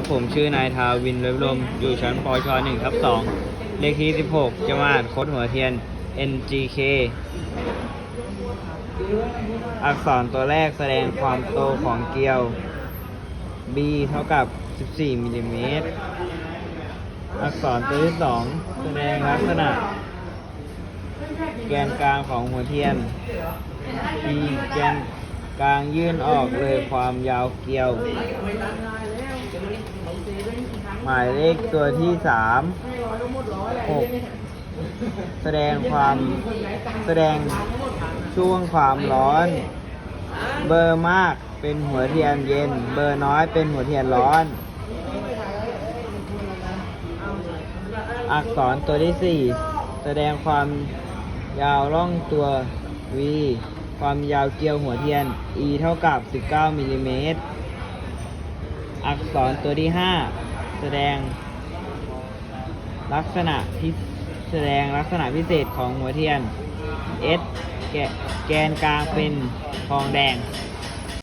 ครับผมชื่อนายทาวินเลิฟลม อยู่ชั้นปช1ทับ2เลขที่ 16จังหวัดโคดหัวเทียน NGK อักษรตัวแรกแสดงความโตของเกลียว B เท่ากับ 14มิลลิเมตร อักษรตัวที่ 2 แสดงลักษณะ แกนกลางของหัวเทียน E แกนกลางยื่นออกเลยความยาวเกลียว หมายเลขตัวที่สามหกแสดงความแสดงช่วงความร้อน เบอร์มากเป็นหัวเทียนเย็น เบอร์น้อยเป็นหัวเทียนร้อน อักษรตัวที่สี่แสดงความยาวร่องตัว V ความยาวเกลียวหัวเทียน E เท่ากับ 19มิลลิเมตรอักษรตัวที่ 5 แสดง ลักษณะพิแสดงลักษณะพิเศษของหัวเทียน S แกแกนกลางเป็นทองแดง